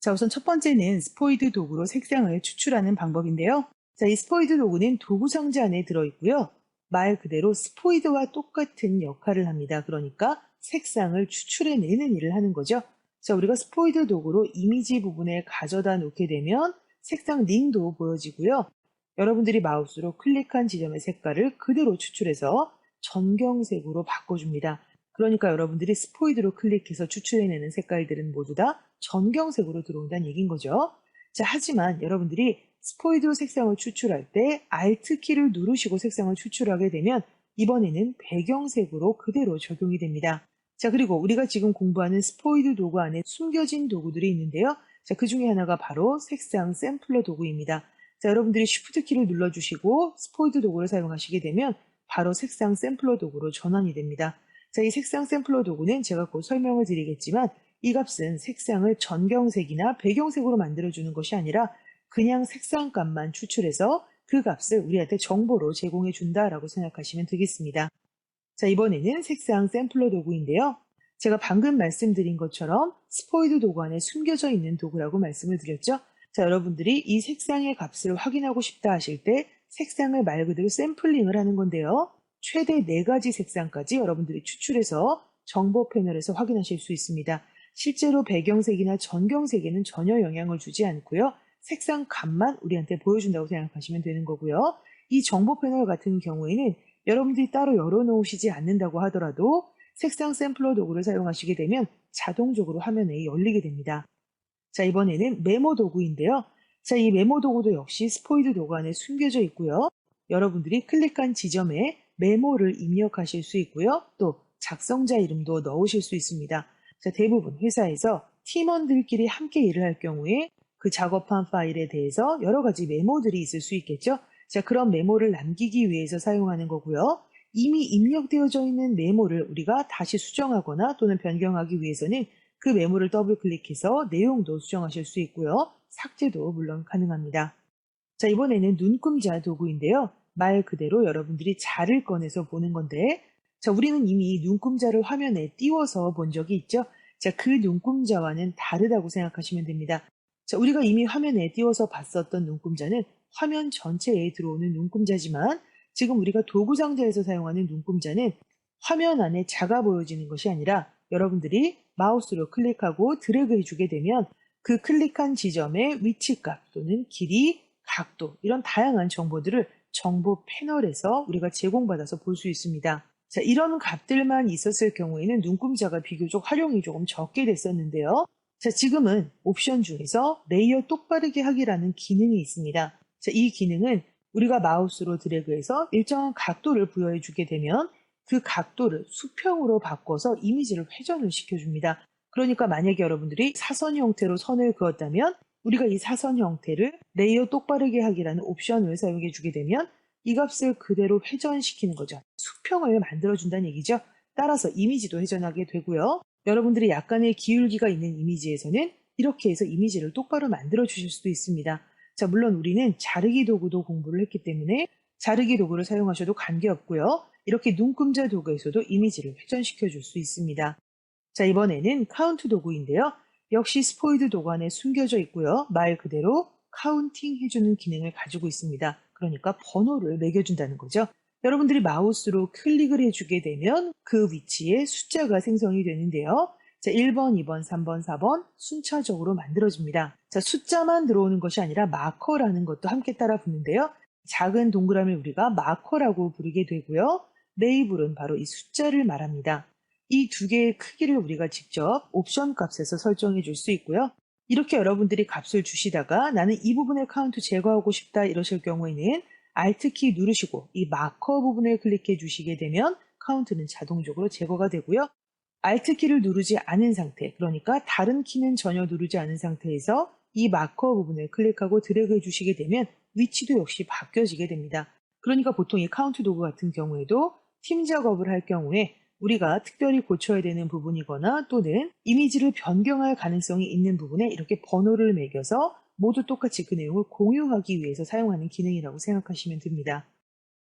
자, 우선 첫 번째는 스포이드 도구로 색상을 추출하는 방법인데요. 자, 이 스포이드 도구는 도구 상자 안에 들어있고요. 말 그대로 스포이드와 똑같은 역할을 합니다. 그러니까 색상을 추출해내는 일을 하는 거죠. 자, 우리가 스포이드 도구로 이미지 부분에 가져다 놓게 되면 색상 링도 보여지고요. 여러분들이 마우스로 클릭한 지점의 색깔을 그대로 추출해서 전경색으로 바꿔줍니다. 그러니까 여러분들이 스포이드로 클릭해서 추출해내는 색깔들은 모두 다 전경색으로 들어온다는 얘기인 거죠. 자, 하지만 여러분들이 스포이드 색상을 추출할 때 Alt 키를 누르시고 색상을 추출하게 되면 이번에는 배경색으로 그대로 적용이 됩니다. 자, 그리고 우리가 지금 공부하는 스포이드 도구 안에 숨겨진 도구들이 있는데요. 자, 그 중에 하나가 바로 색상 샘플러 도구입니다. 자, 여러분들이 Shift 키를 눌러주시고 스포이드 도구를 사용하시게 되면 바로 색상 샘플러 도구로 전환이 됩니다. 자, 이 색상 샘플러 도구는 제가 곧 설명을 드리겠지만 이 값은 색상을 전경색이나 배경색으로 만들어주는 것이 아니라 그냥 색상 값만 추출해서 그 값을 우리한테 정보로 제공해 준다라고 생각하시면 되겠습니다. 자, 이번에는 색상 샘플러 도구인데요. 제가 방금 말씀드린 것처럼 스포이드 도구 안에 숨겨져 있는 도구라고 말씀을 드렸죠. 자, 여러분들이 이 색상의 값을 확인하고 싶다 하실 때 색상을 말 그대로 샘플링을 하는 건데요. 최대 4가지 색상까지 여러분들이 추출해서 정보 패널에서 확인하실 수 있습니다. 실제로 배경색이나 전경색에는 전혀 영향을 주지 않고요. 색상 값만 우리한테 보여준다고 생각하시면 되는 거고요. 이 정보 패널 같은 경우에는 여러분들이 따로 열어놓으시지 않는다고 하더라도 색상 샘플러 도구를 사용하시게 되면 자동적으로 화면에 열리게 됩니다. 자, 이번에는 메모 도구인데요. 자, 이 메모 도구도 역시 스포이드 도구 안에 숨겨져 있고요. 여러분들이 클릭한 지점에 메모를 입력하실 수 있고요. 또 작성자 이름도 넣으실 수 있습니다. 자, 대부분 회사에서 팀원들끼리 함께 일을 할 경우에 그 작업한 파일에 대해서 여러 가지 메모들이 있을 수 있겠죠. 자, 그런 메모를 남기기 위해서 사용하는 거고요. 이미 입력되어져 있는 메모를 우리가 다시 수정하거나 또는 변경하기 위해서는 그 메모를 더블 클릭해서 내용도 수정하실 수 있고요. 삭제도 물론 가능합니다. 자, 이번에는 눈금자 도구인데요. 말 그대로 여러분들이 자를 꺼내서 보는 건데, 자, 우리는 이미 눈금자를 화면에 띄워서 본 적이 있죠? 자, 그 눈금자와는 다르다고 생각하시면 됩니다. 자, 우리가 이미 화면에 띄워서 봤었던 눈금자는 화면 전체에 들어오는 눈금자지만 지금 우리가 도구 상자에서 사용하는 눈금자는 화면 안에 작아 보여지는 것이 아니라 여러분들이 마우스로 클릭하고 드래그 해 주게 되면 그 클릭한 지점의 위치값 또는 길이, 각도 이런 다양한 정보들을 정보 패널에서 우리가 제공받아서 볼 수 있습니다. 자, 이런 값들만 있었을 경우에는 눈금자가 비교적 활용이 조금 적게 됐었는데요. 자, 지금은 옵션 중에서 레이어 똑바르게 하기라는 기능이 있습니다. 자, 이 기능은 우리가 마우스로 드래그해서 일정한 각도를 부여해 주게 되면 그 각도를 수평으로 바꿔서 이미지를 회전을 시켜줍니다. 그러니까 만약에 여러분들이 사선 형태로 선을 그었다면 우리가 이 사선 형태를 레이어 똑바르게 하기라는 옵션을 사용해 주게 되면 이 값을 그대로 회전시키는 거죠. 수평을 만들어준다는 얘기죠. 따라서 이미지도 회전하게 되고요. 여러분들이 약간의 기울기가 있는 이미지에서는 이렇게 해서 이미지를 똑바로 만들어 주실 수도 있습니다. 자, 물론 우리는 자르기 도구도 공부를 했기 때문에 자르기 도구를 사용하셔도 관계없고요. 이렇게 눈금자 도구에서도 이미지를 회전시켜 줄 수 있습니다. 자, 이번에는 카운트 도구인데요. 역시 스포이드 도구 안에 숨겨져 있고요. 말 그대로 카운팅 해주는 기능을 가지고 있습니다. 그러니까 번호를 매겨준다는 거죠. 여러분들이 마우스로 클릭을 해주게 되면 그 위치에 숫자가 생성이 되는데요. 자, 1번, 2번, 3번, 4번 순차적으로 만들어집니다. 자, 숫자만 들어오는 것이 아니라 마커라는 것도 함께 따라 붙는데요. 작은 동그라미를 우리가 마커라고 부르게 되고요. 레이블은 바로 이 숫자를 말합니다. 이 두 개의 크기를 우리가 직접 옵션 값에서 설정해 줄 수 있고요. 이렇게 여러분들이 값을 주시다가 나는 이 부분의 카운트 제거하고 싶다 이러실 경우에는 Alt 키 누르시고 이 마커 부분을 클릭해 주시게 되면 카운트는 자동적으로 제거가 되고요. Alt 키를 누르지 않은 상태, 그러니까 다른 키는 전혀 누르지 않은 상태에서 이 마커 부분을 클릭하고 드래그 해 주시게 되면 위치도 역시 바뀌어지게 됩니다. 그러니까 보통 이 카운트 도구 같은 경우에도 팀 작업을 할 경우에 우리가 특별히 고쳐야 되는 부분이거나 또는 이미지를 변경할 가능성이 있는 부분에 이렇게 번호를 매겨서 모두 똑같이 그 내용을 공유하기 위해서 사용하는 기능이라고 생각하시면 됩니다.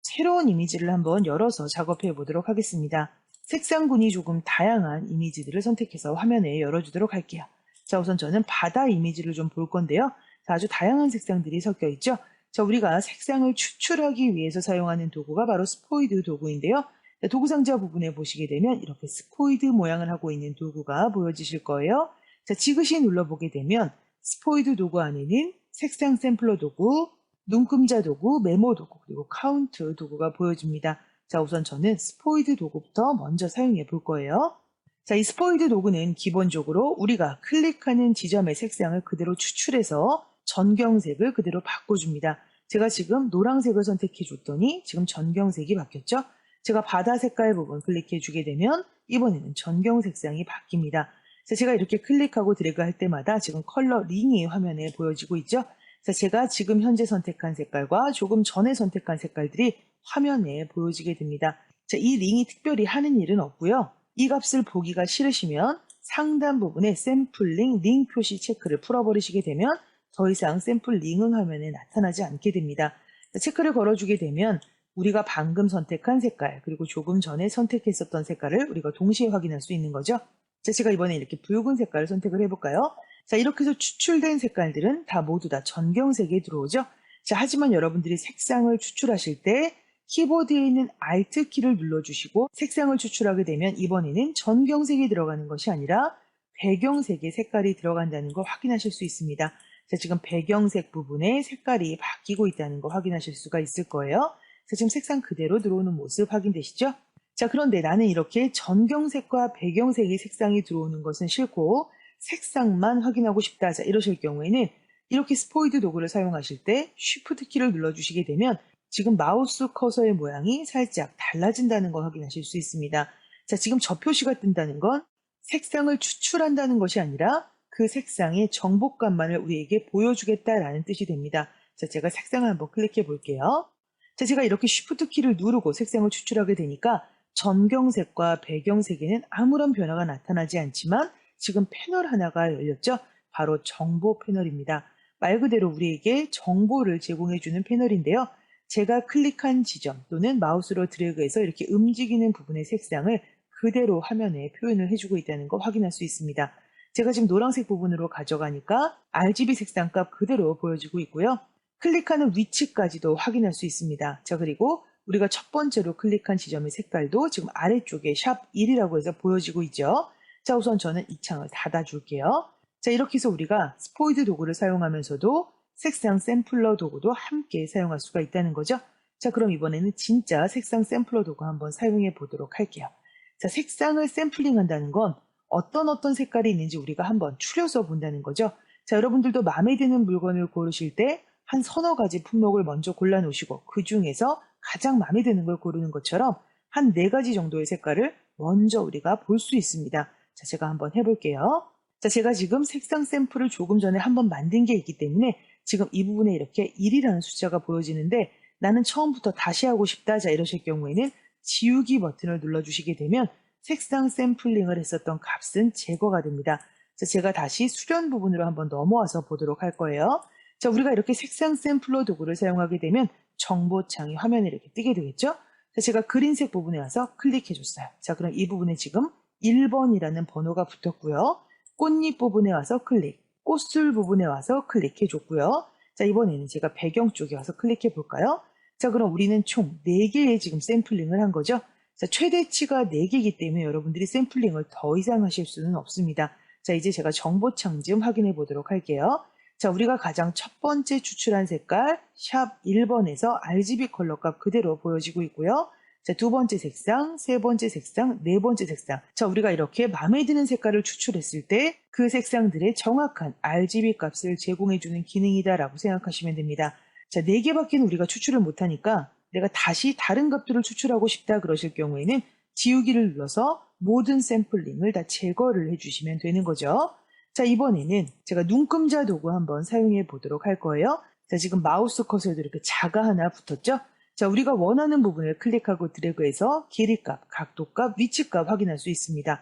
새로운 이미지를 한번 열어서 작업해 보도록 하겠습니다. 색상군이 조금 다양한 이미지들을 선택해서 화면에 열어주도록 할게요. 자, 우선 저는 바다 이미지를 좀 볼 건데요. 자, 아주 다양한 색상들이 섞여 있죠. 자, 우리가 색상을 추출하기 위해서 사용하는 도구가 바로 스포이드 도구인데요. 자, 도구 상자 부분에 보시게 되면 이렇게 스포이드 모양을 하고 있는 도구가 보여지실 거예요. 자, 지그시 눌러보게 되면 스포이드 도구 안에는 색상 샘플러 도구, 눈금자 도구, 메모 도구, 그리고 카운트 도구가 보여집니다. 자, 우선 저는 스포이드 도구부터 먼저 사용해 볼 거예요. 자, 이 스포이드 도구는 기본적으로 우리가 클릭하는 지점의 색상을 그대로 추출해서 전경색을 그대로 바꿔줍니다. 제가 지금 노란색을 선택해 줬더니 지금 전경색이 바뀌었죠? 제가 바다 색깔 부분 클릭해 주게 되면 이번에는 전경 색상이 바뀝니다. 자, 제가 이렇게 클릭하고 드래그 할 때마다 지금 컬러 링이 화면에 보여지고 있죠? 자, 제가 지금 현재 선택한 색깔과 조금 전에 선택한 색깔들이 화면에 보여지게 됩니다. 자, 이 링이 특별히 하는 일은 없고요. 이 값을 보기가 싫으시면 상단 부분에 샘플링 링 표시 체크를 풀어버리시게 되면 더 이상 샘플 링은 화면에 나타나지 않게 됩니다. 자, 체크를 걸어주게 되면 우리가 방금 선택한 색깔 그리고 조금 전에 선택했었던 색깔을 우리가 동시에 확인할 수 있는 거죠. 자, 제가 이번에 이렇게 붉은 색깔을 선택을 해볼까요? 자, 이렇게 해서 추출된 색깔들은 다 모두 다 전경색에 들어오죠. 자, 하지만 여러분들이 색상을 추출하실 때 키보드에 있는 Alt 키를 눌러주시고 색상을 추출하게 되면 이번에는 전경색이 들어가는 것이 아니라 배경색의 색깔이 들어간다는 걸 확인하실 수 있습니다. 자, 지금 배경색 부분에 색깔이 바뀌고 있다는 거 확인하실 수가 있을 거예요. 자, 지금 색상 그대로 들어오는 모습 확인되시죠? 자, 그런데 나는 이렇게 전경색과 배경색의 색상이 들어오는 것은 싫고 색상만 확인하고 싶다. 자, 이러실 경우에는 이렇게 스포이드 도구를 사용하실 때 Shift 키를 눌러주시게 되면 지금 마우스 커서의 모양이 살짝 달라진다는 걸 확인하실 수 있습니다. 자, 지금 저 표시가 뜬다는 건 색상을 추출한다는 것이 아니라 그 색상의 정복감만을 우리에게 보여주겠다라는 뜻이 됩니다. 자, 제가 색상을 한번 클릭해 볼게요. 자, 제가 이렇게 Shift 키를 누르고 색상을 추출하게 되니까 전경색과 배경색에는 아무런 변화가 나타나지 않지만 지금 패널 하나가 열렸죠? 바로 정보 패널입니다. 말 그대로 우리에게 정보를 제공해주는 패널인데요. 제가 클릭한 지점 또는 마우스로 드래그해서 이렇게 움직이는 부분의 색상을 그대로 화면에 표현을 해주고 있다는 거 확인할 수 있습니다. 제가 지금 노란색 부분으로 가져가니까 RGB 색상값 그대로 보여지고 있고요. 클릭하는 위치까지도 확인할 수 있습니다. 자, 그리고 우리가 첫 번째로 클릭한 지점의 색깔도 지금 아래쪽에 샵 1이라고 해서 보여지고 있죠. 자, 우선 저는 이 창을 닫아줄게요. 자, 이렇게 해서 우리가 스포이드 도구를 사용하면서도 색상 샘플러 도구도 함께 사용할 수가 있다는 거죠. 자, 그럼 이번에는 진짜 색상 샘플러 도구 한번 사용해 보도록 할게요. 자, 색상을 샘플링 한다는 건 어떤 어떤 색깔이 있는지 우리가 한번 추려서 본다는 거죠. 자, 여러분들도 마음에 드는 물건을 고르실 때 한 서너 가지 품목을 먼저 골라 놓으시고 그 중에서 가장 마음에 드는 걸 고르는 것처럼 한 네 가지 정도의 색깔을 먼저 우리가 볼 수 있습니다. 자, 제가 한번 해볼게요. 자, 제가 지금 색상 샘플을 조금 전에 한번 만든 게 있기 때문에 지금 이 부분에 이렇게 1이라는 숫자가 보여지는데 나는 처음부터 다시 하고 싶다. 자, 이러실 경우에는 지우기 버튼을 눌러주시게 되면 색상 샘플링을 했었던 값은 제거가 됩니다. 자, 제가 다시 수련 부분으로 한번 넘어와서 보도록 할 거예요. 자, 우리가 이렇게 색상 샘플러 도구를 사용하게 되면 정보창이 화면에 이렇게 뜨게 되겠죠? 자, 제가 그린색 부분에 와서 클릭해 줬어요. 자, 그럼 이 부분에 지금 1번이라는 번호가 붙었고요. 꽃잎 부분에 와서 클릭, 꽃술 부분에 와서 클릭해 줬고요. 자, 이번에는 제가 배경 쪽에 와서 클릭해 볼까요? 자, 그럼 우리는 총 4개의 지금 샘플링을 한 거죠. 자, 최대치가 4개이기 때문에 여러분들이 샘플링을 더 이상 하실 수는 없습니다. 자, 이제 제가 정보창 좀 확인해 보도록 할게요. 자, 우리가 가장 첫 번째 추출한 색깔 샵 1번에서 RGB 컬러 값 그대로 보여지고 있고요. 자, 두 번째 색상, 세 번째 색상, 네 번째 색상. 자, 우리가 이렇게 마음에 드는 색깔을 추출했을 때 그 색상들의 정확한 RGB 값을 제공해주는 기능이다라고 생각하시면 됩니다. 자, 네 개밖에는 우리가 추출을 못하니까 내가 다시 다른 값들을 추출하고 싶다 그러실 경우에는 지우기를 눌러서 모든 샘플링을 다 제거를 해주시면 되는 거죠. 자, 이번에는 제가 눈금자 도구 한번 사용해 보도록 할 거예요. 자, 지금 마우스 커서에도 이렇게 자가 하나 붙었죠? 자, 우리가 원하는 부분을 클릭하고 드래그해서 길이 값, 각도 값, 위치 값 확인할 수 있습니다.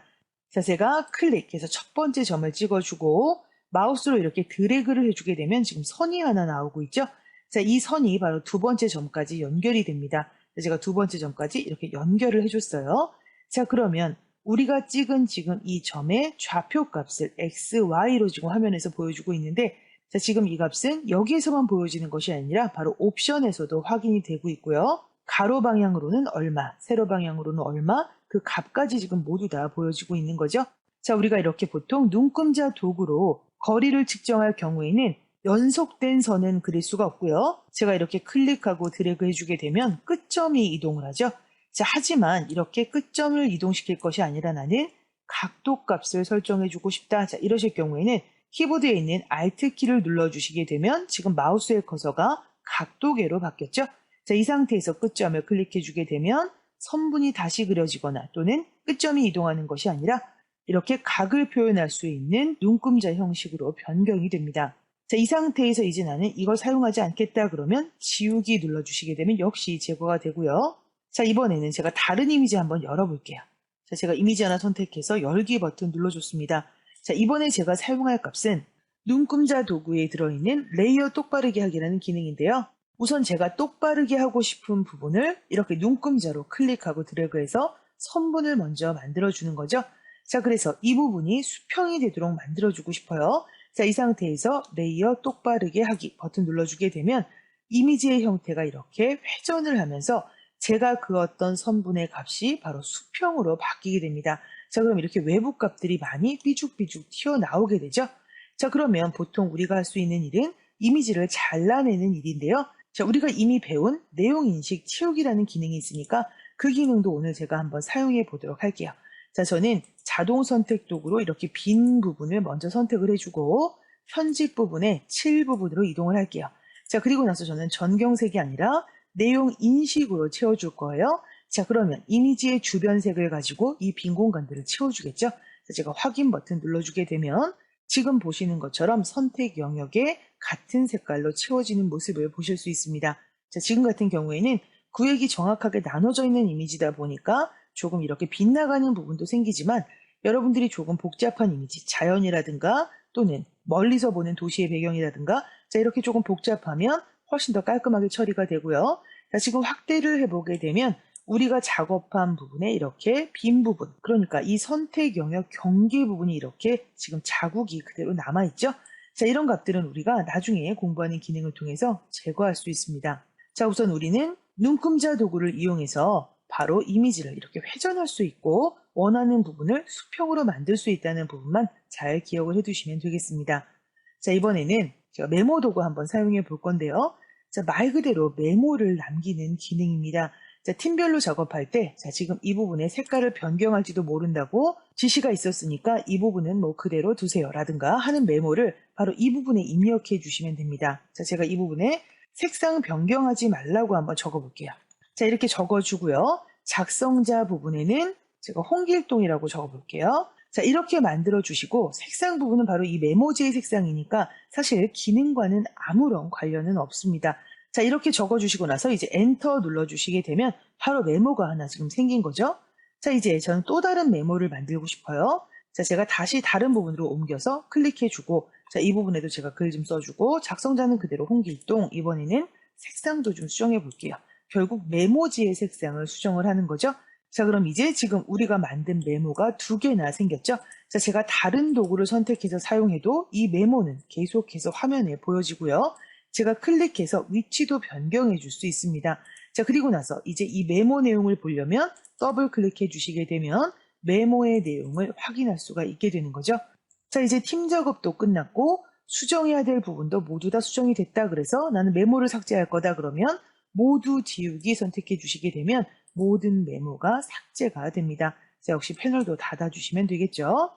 자, 제가 클릭해서 첫 번째 점을 찍어주고 마우스로 이렇게 드래그를 해주게 되면 지금 선이 하나 나오고 있죠? 자, 이 선이 바로 두 번째 점까지 연결이 됩니다. 제가 두 번째 점까지 이렇게 연결을 해줬어요. 자, 그러면 우리가 찍은 지금 이 점의 좌표 값을 x, y로 지금 화면에서 보여주고 있는데 자, 지금 이 값은 여기에서만 보여지는 것이 아니라 바로 옵션에서도 확인이 되고 있고요. 가로 방향으로는 얼마, 세로 방향으로는 얼마, 그 값까지 지금 모두 다 보여지고 있는 거죠. 자, 우리가 이렇게 보통 눈금자 도구로 거리를 측정할 경우에는 연속된 선은 그릴 수가 없고요. 제가 이렇게 클릭하고 드래그 해주게 되면 끝점이 이동을 하죠. 자, 하지만 이렇게 끝점을 이동시킬 것이 아니라 나는 각도 값을 설정해 주고 싶다. 자, 이러실 경우에는 키보드에 있는 Alt 키를 눌러 주시게 되면 지금 마우스의 커서가 각도계로 바뀌었죠. 자, 이 상태에서 끝점을 클릭해 주게 되면 선분이 다시 그려지거나 또는 끝점이 이동하는 것이 아니라 이렇게 각을 표현할 수 있는 눈금자 형식으로 변경이 됩니다. 자, 이 상태에서 이제 나는 이걸 사용하지 않겠다 그러면 지우기 눌러주시게 되면 역시 제거가 되고요. 자, 이번에는 제가 다른 이미지 한번 열어볼게요. 자, 제가 이미지 하나 선택해서 열기 버튼 눌러줬습니다. 자, 이번에 제가 사용할 값은 눈금자 도구에 들어있는 레이어 똑바르게 하기라는 기능인데요. 우선 제가 똑바르게 하고 싶은 부분을 이렇게 눈금자로 클릭하고 드래그해서 선분을 먼저 만들어주는 거죠. 자, 그래서 이 부분이 수평이 되도록 만들어주고 싶어요. 자, 이 상태에서 레이어 똑바르게 하기 버튼 눌러주게 되면 이미지의 형태가 이렇게 회전을 하면서 제가 그었던 선분의 값이 바로 수평으로 바뀌게 됩니다. 자, 그럼 이렇게 외부 값들이 많이 삐죽삐죽 튀어나오게 되죠. 자, 그러면 보통 우리가 할 수 있는 일은 이미지를 잘라내는 일인데요. 자, 우리가 이미 배운 내용 인식 치우기라는 기능이 있으니까 그 기능도 오늘 제가 한번 사용해 보도록 할게요. 자, 저는 자동 선택 도구로 이렇게 빈 부분을 먼저 선택을 해주고 편집 부분에 7 부분으로 이동을 할게요. 자, 그리고 나서 저는 전경색이 아니라 내용 인식으로 채워줄 거예요. 자, 그러면 이미지의 주변 색을 가지고 이 빈 공간들을 채워주겠죠? 자, 제가 확인 버튼 눌러주게 되면 지금 보시는 것처럼 선택 영역에 같은 색깔로 채워지는 모습을 보실 수 있습니다. 자, 지금 같은 경우에는 구획이 정확하게 나눠져 있는 이미지다 보니까 조금 이렇게 빗나가는 부분도 생기지만 여러분들이 조금 복잡한 이미지, 자연이라든가 또는 멀리서 보는 도시의 배경이라든가 자, 이렇게 조금 복잡하면 훨씬 더 깔끔하게 처리가 되고요. 자, 지금 확대를 해보게 되면 우리가 작업한 부분에 이렇게 빈 부분, 그러니까 이 선택 영역 경계 부분이 이렇게 지금 자국이 그대로 남아있죠? 자, 이런 값들은 우리가 나중에 공부하는 기능을 통해서 제거할 수 있습니다. 자, 우선 우리는 눈금자 도구를 이용해서 바로 이미지를 이렇게 회전할 수 있고 원하는 부분을 수평으로 만들 수 있다는 부분만 잘 기억을 해두시면 되겠습니다. 자, 이번에는 제가 메모 도구 한번 사용해 볼 건데요. 자, 말 그대로 메모를 남기는 기능입니다. 자, 팀별로 작업할 때, 자, 지금 이 부분에 색깔을 변경할지도 모른다고 지시가 있었으니까 이 부분은 뭐 그대로 두세요. 라든가 하는 메모를 바로 이 부분에 입력해 주시면 됩니다. 자, 제가 이 부분에 색상 변경하지 말라고 한번 적어 볼게요. 자, 이렇게 적어 주고요. 작성자 부분에는 제가 홍길동이라고 적어 볼게요. 자, 이렇게 만들어 주시고 색상 부분은 바로 이 메모지의 색상이니까 사실 기능과는 아무런 관련은 없습니다. 자, 이렇게 적어 주시고 나서 이제 엔터 눌러 주시게 되면 바로 메모가 하나 지금 생긴 거죠. 자, 이제 저는 또 다른 메모를 만들고 싶어요. 자, 제가 다시 다른 부분으로 옮겨서 클릭해 주고 자, 이 부분에도 제가 글 좀 써주고 작성자는 그대로 홍길동 이번에는 색상도 좀 수정해 볼게요. 결국 메모지의 색상을 수정을 하는 거죠. 자, 그럼 이제 지금 우리가 만든 메모가 두 개나 생겼죠? 자, 제가 다른 도구를 선택해서 사용해도 이 메모는 계속해서 화면에 보여지고요. 제가 클릭해서 위치도 변경해 줄 수 있습니다. 자, 그리고 나서 이제 이 메모 내용을 보려면 더블 클릭해 주시게 되면 메모의 내용을 확인할 수가 있게 되는 거죠. 자, 이제 팀 작업도 끝났고 수정해야 될 부분도 모두 다 수정이 됐다 그래서 나는 메모를 삭제할 거다 그러면 모두 지우기 선택해 주시게 되면 모든 메모가 삭제가 됩니다. 자, 역시 패널도 닫아주시면 되겠죠.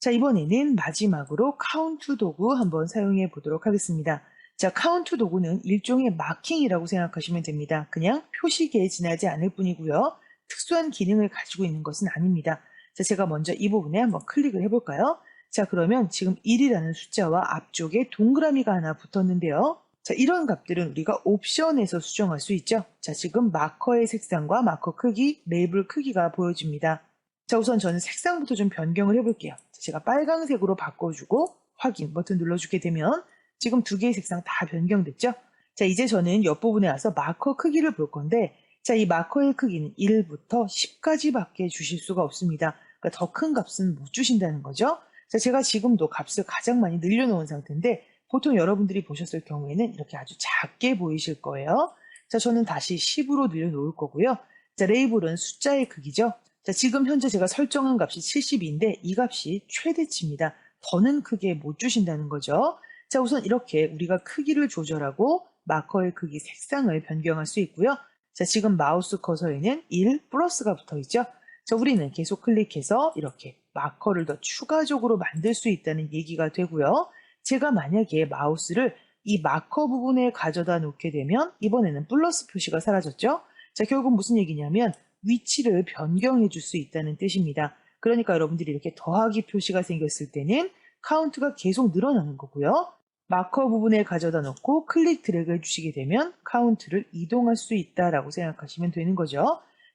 자, 이번에는 마지막으로 카운트 도구 한번 사용해 보도록 하겠습니다. 자, 카운트 도구는 일종의 마킹이라고 생각하시면 됩니다. 그냥 표시기에 지나지 않을 뿐이고요. 특수한 기능을 가지고 있는 것은 아닙니다. 자, 제가 먼저 이 부분에 한번 클릭을 해볼까요? 자, 그러면 지금 1이라는 숫자와 앞쪽에 동그라미가 하나 붙었는데요. 자, 이런 값들은 우리가 옵션에서 수정할 수 있죠. 자, 지금 마커의 색상과 마커 크기, 레이블 크기가 보여집니다. 자, 우선 저는 색상부터 좀 변경을 해볼게요. 자, 제가 빨강색으로 바꿔주고 확인 버튼 눌러주게 되면 지금 두 개의 색상 다 변경됐죠. 자, 이제 저는 옆부분에 와서 마커 크기를 볼 건데 자, 이 마커의 크기는 1부터 10까지밖에 주실 수가 없습니다. 그러니까 더 큰 값은 못 주신다는 거죠. 자, 제가 지금도 값을 가장 많이 늘려놓은 상태인데 보통 여러분들이 보셨을 경우에는 이렇게 아주 작게 보이실 거예요. 자, 저는 다시 10으로 늘려놓을 거고요. 자, 레이블은 숫자의 크기죠. 자, 지금 현재 제가 설정한 값이 70인데 이 값이 최대치입니다. 더는 크게 못 주신다는 거죠. 자, 우선 이렇게 우리가 크기를 조절하고 마커의 크기, 색상을 변경할 수 있고요. 자, 지금 마우스 커서에는 1 플러스가 붙어 있죠. 자, 우리는 계속 클릭해서 이렇게 마커를 더 추가적으로 만들 수 있다는 얘기가 되고요. 제가 만약에 마우스를 이 마커 부분에 가져다 놓게 되면 이번에는 플러스 표시가 사라졌죠. 자, 결국 무슨 얘기냐면 위치를 변경해 줄 수 있다는 뜻입니다. 그러니까 여러분들이 이렇게 더하기 표시가 생겼을 때는 카운트가 계속 늘어나는 거고요. 마커 부분에 가져다 놓고 클릭 드래그 해주시게 되면 카운트를 이동할 수 있다라고 생각하시면 되는 거죠.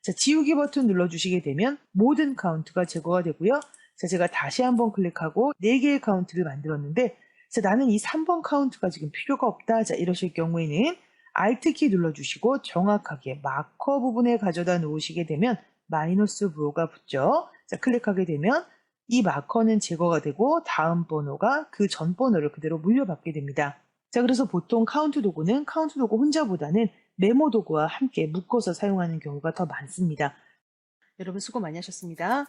자, 지우기 버튼 눌러주시게 되면 모든 카운트가 제거가 되고요. 자, 제가 다시 한번 클릭하고 4개의 카운트를 만들었는데 자, 나는 이 3번 카운트가 지금 필요가 없다. 자, 이러실 경우에는 Alt키 눌러주시고 정확하게 마커 부분에 가져다 놓으시게 되면 마이너스 부호가 붙죠. 자, 클릭하게 되면 이 마커는 제거가 되고 다음 번호가 그 전 번호를 그대로 물려받게 됩니다. 자, 그래서 보통 카운트 도구는 카운트 도구 혼자보다는 메모 도구와 함께 묶어서 사용하는 경우가 더 많습니다. 여러분 수고 많이 하셨습니다.